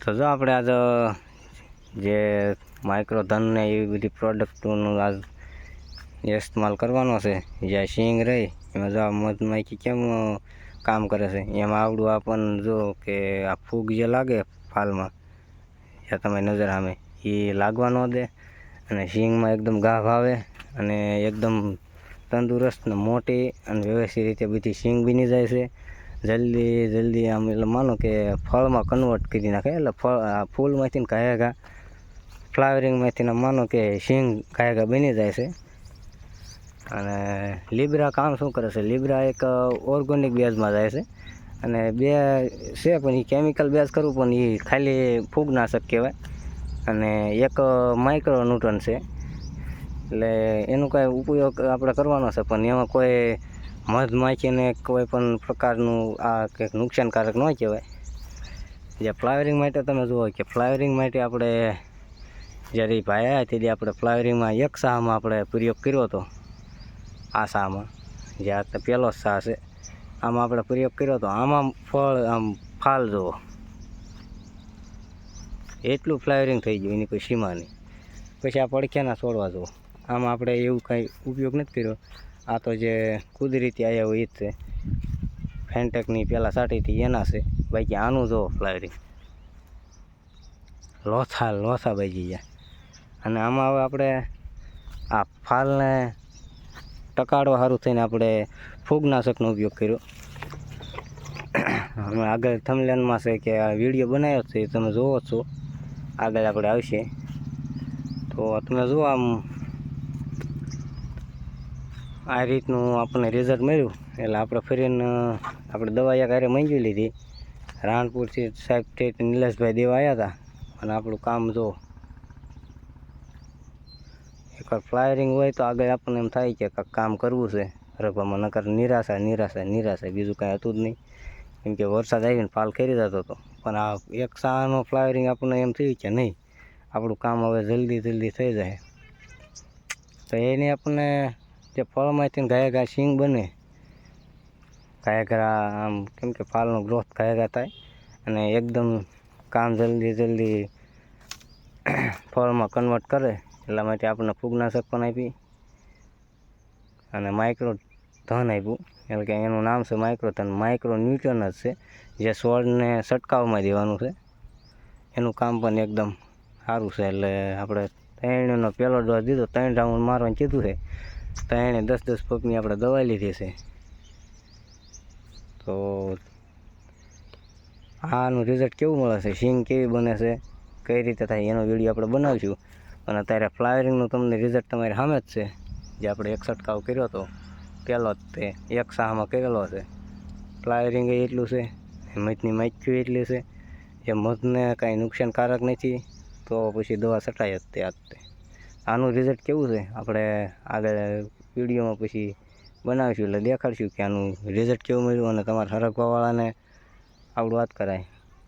તો જો આપણે આજ જે માઇક્રો ધન ને એવી બધી પ્રોડક્ટોનું આજ ઇસ્તેમાલ કરવાનો છે જે સિંગ રહી, એમાં જો આ મધમાખી કેમ કામ કરે છે? એમાં આવડું આપણને જો કે આ ફૂગ જે લાગે ફાલમાં જે તમે નજર સામે, એ લાગવા ન દે. અને સિંગમાં એકદમ ઘા ભાવે અને એકદમ તંદુરસ્ત ને મોટી અને વ્યવસ્થિત રીતે બધી સિંગ બની જાય છે. જલ્દી જલ્દી આમ એટલે માનો કે ફળમાં કન્વર્ટ કરી નાખે. એટલે ફળ ફૂલમાંથી ઘાયા ફ્લાવરિંગમાંથી માનો કે શીંગ કાયગા બની જાય છે. અને લીબ્રા કામ શું કરે છે? લીબ્રા એક ઓર્ગોનિક બેઝમાં જાય છે. અને બે છે, પણ એ કેમિકલ બેઝ કરવું, પણ એ ખાલી ફૂગનાશક કહેવાય. અને એક માઇક્રો ન્યૂટન છે. એટલે એનો કાંઈ ઉપયોગ આપણે કરવાનો છે, પણ એમાં કોઈ મધમાખીને કોઈ પણ પ્રકારનું આ કંઈક નુકસાનકારક ન કહેવાય. જે ફ્લાવરિંગ માટે તમે જુઓ કે ફ્લાવરિંગ માટે આપણે જ્યારે ભાઈ આવ્યા ત્યારે આપણે ફ્લાવરિંગમાં એક શાહમાં આપણે પ્રયોગ કર્યો હતો. આ શાહમાં જે આ પહેલો શાહ છે. આમાં આપણે પ્રયોગ કર્યો હતો. આમાં ફળ, આમ ફાલ જુઓ. એટલું ફ્લાવરિંગ થઈ ગયું, એની કોઈ સીમા નહીં. પછી આ પડખ્યાના છોડવા જુઓ. આમાં આપણે એવું કાંઈ ઉપયોગ નથી કર્યો. આ તો જે કુદરતી આવ્યા હોય એ જ છે. ફેન્ટેકની પહેલાં સાટીથી એના છે. બાકી આનું જો ફ્લાવરિંગ લોથા લોથા બાજી ગયા. અને આમાં હવે આપણે આ ફાલને ટકાડવા સારું થઈને આપણે ફૂગનાશકનો ઉપયોગ કર્યો. અમે આગળ થમલેનમાં છે કે આ વીડિયો બનાવ્યો છે તમે જોવો છો. આગળ આપણે આવશે. તો તમે જુઓ આમ આ રીતનું આપણને રિઝલ્ટ મળ્યું. એટલે આપણે ફરીને આપણે દવા ઘરે મંગી લીધી. રાણપુરથી સાહેબ ઠેઠ નિલેશભાઈ દેવા આવ્યા હતા અને આપણું કામ જો એકવાર ફ્લાયરિંગ હોય તો આગળ આપણને એમ થાય કે કામ કરવું છે. રગવામાં નકર નિરાશા નિરાશા નિરાશા. બીજું કાંઈ હતું જ નહીં. કેમ કે વરસાદ આવીને ફાલ ખેરી જતો હતો. પણ આ એક સાનો ફ્લાવરિંગ આપણને એમ થયું કે નહીં, આપણું કામ હવે જલ્દી જલ્દી થઈ જાય. તો એની આપણને જે ફળમાંથી ગાયા ગા સિંગ બને. ગાયા આમ કેમ કે ફાલનો ગ્રોથ ગાયા થાય અને એકદમ કામ જલ્દી જલ્દી ફળમાં કન્વર્ટ કરે, એટલા માટે આપણને ફૂગનાશક પણ આપી અને માઇક્રો ધન આપ્યું. એટલે કે એનું નામ છે માઇક્રો ધન માઇક્રો ન્યુટ્રન જ છે, જે છોડને છટકાવમાં દેવાનું છે. એનું કામ પણ એકદમ સારું છે. એટલે આપણે ત્રણનો પહેલો ડોઝ દીધો, ત્રણ રાઉન્ડ મારવાનું કીધું છે. ત્રણે દસ દસ પગની આપણે દવા લીધી છે. તો આનું રિઝલ્ટ કેવું મળે છે? સિંગ કેવી બને છે? કઈ રીતે થાય? એનો વીડિયો આપણે બનાવીશું. અને અત્યારે ફ્લાવરિંગનું તમને રિઝલ્ટ તમારી સામે જ છે. જે આપણે એક છંટકાવ કર્યો હતો. પહેલો જ તે એક શાહમાં કરેલો છે. ફ્લાવરિંગ એટલું છે. મધની માખ્યું એટલી છે. જે મધને કાંઈ નુકસાનકારક નથી. તો પછી દવા છટાય જ તે આ આનું રિઝલ્ટ કેવું છે? આપણે આગળ વિડીયોમાં પછી બનાવીશું એટલે દેખાડશું કે આનું રિઝલ્ટ કેવું મળ્યું અને તમારા સરગવાવાળાને આવડું વાત કરાય.